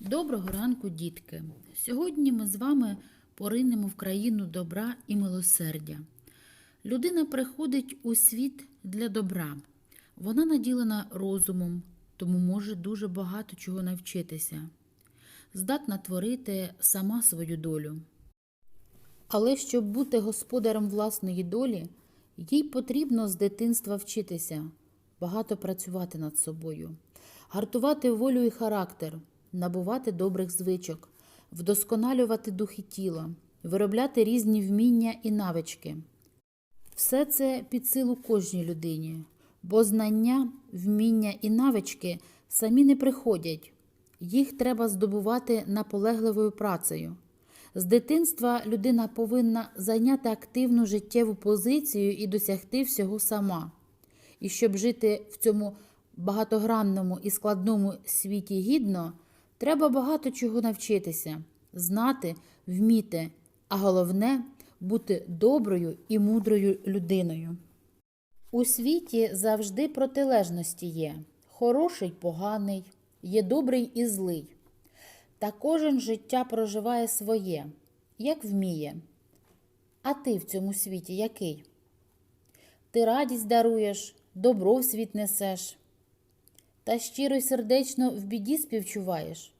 Доброго ранку, дітки! Сьогодні ми з вами поринемо в країну добра і милосердя. Людина приходить у світ для добра. Вона наділена розумом, тому може дуже багато чого навчитися, здатна творити сама свою долю. Але щоб бути господарем власної долі, їй потрібно з дитинства вчитися, багато працювати над собою, гартувати волю і характер, набувати добрих звичок, вдосконалювати дух і тіло, виробляти різні вміння і навички. Все це під силу кожній людині, бо знання, вміння і навички самі не приходять, їх треба здобувати наполегливою працею. З дитинства людина повинна зайняти активну життєву позицію і досягти всього сама. І щоб жити в цьому багатогранному і складному світі гідно, треба багато чого навчитися, знати, вміти, а головне бути доброю і мудрою людиною. У світі завжди протилежності є хороший, поганий, є добрий і злий. Та кожен життя проживає своє, як вміє. А ти в цьому світі який? Ти радість даруєш, добро в світ несеш, та щиро й сердечно в біді співчуваєш?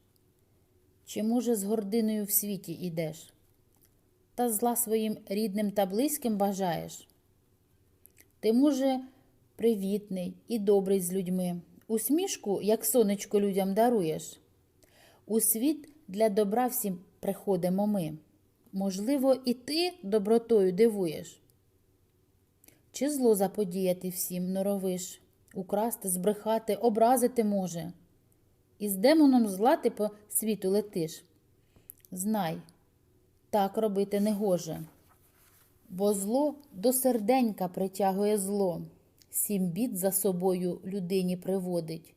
Чи, може, з гординою в світі ідеш? Та зла своїм рідним та близьким бажаєш? Ти, може, привітний і добрий з людьми, усмішку, як сонечко людям даруєш? У світ для добра всім приходимо ми. Можливо, і ти добротою дивуєш? Чи зло заподіяти всім норовиш, украсти, збрехати, образити може? І з демоном зла ти по світу летиш? Знай, так робити не гоже, бо зло до серденька притягує зло, сім бід за собою людині приводить.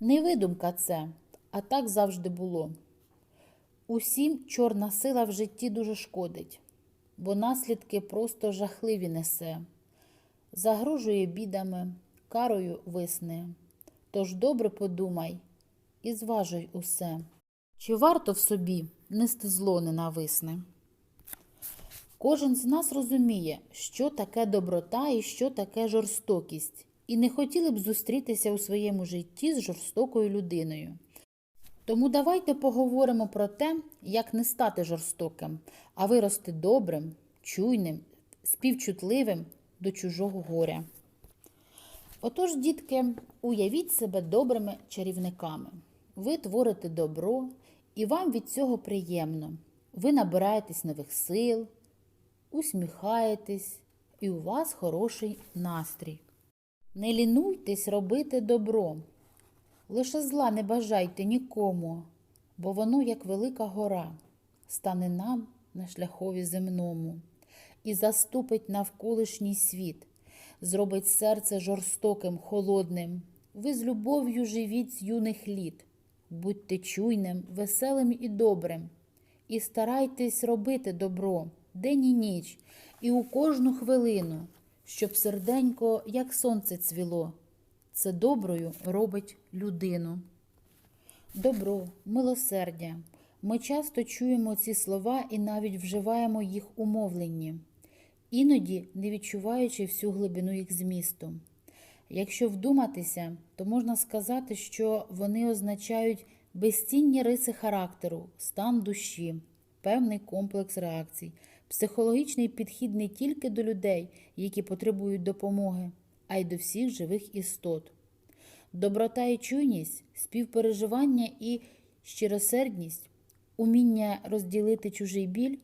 Не видумка це, а так завжди було. Усім чорна сила в житті дуже шкодить, бо наслідки просто жахливі несе, загрожує бідами, карою висне. Тож добре подумай і зважуй усе, чи варто в собі нести зло ненависне. Кожен з нас розуміє, що таке доброта і що таке жорстокість, і не хотіли б зустрітися у своєму житті з жорстокою людиною. Тому давайте поговоримо про те, як не стати жорстоким, а вирости добрим, чуйним, співчутливим до чужого горя. Отож, дітки, уявіть себе добрими чарівниками. Ви творите добро, і вам від цього приємно. Ви набираєтесь нових сил, усміхаєтесь, і у вас хороший настрій. Не лінуйтесь робити добро. Лише зла не бажайте нікому, бо воно, як велика гора, стане нам на шляхові земному і заступить навколишній світ, зробить серце жорстоким, холодним. Ви з любов'ю живіть з юних літ, будьте чуйним, веселим і добрим, і старайтесь робити добро день і ніч, і у кожну хвилину, щоб серденько, як сонце цвіло. Це доброю робить людину. Добро, милосердя. Ми часто чуємо ці слова і навіть вживаємо їх умовленні, іноді не відчуваючи всю глибину їх змісту. Якщо вдуматися, то можна сказати, що вони означають безцінні риси характеру, стан душі, певний комплекс реакцій, психологічний підхід не тільки до людей, які потребують допомоги, а й до всіх живих істот. Доброта і чуйність, співпереживання і щиросердність, уміння розділити чужий біль,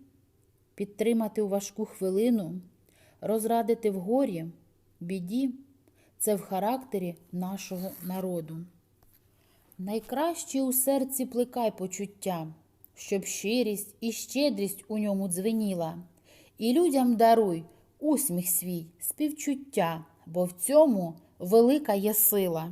підтримати у важку хвилину, розрадити в горі, біді це в характері нашого народу. Найкраще у серці плекай почуття, щоб щирість і щедрість у ньому дзвеніла, і людям даруй усміх свій, співчуття, бо в цьому велика є сила.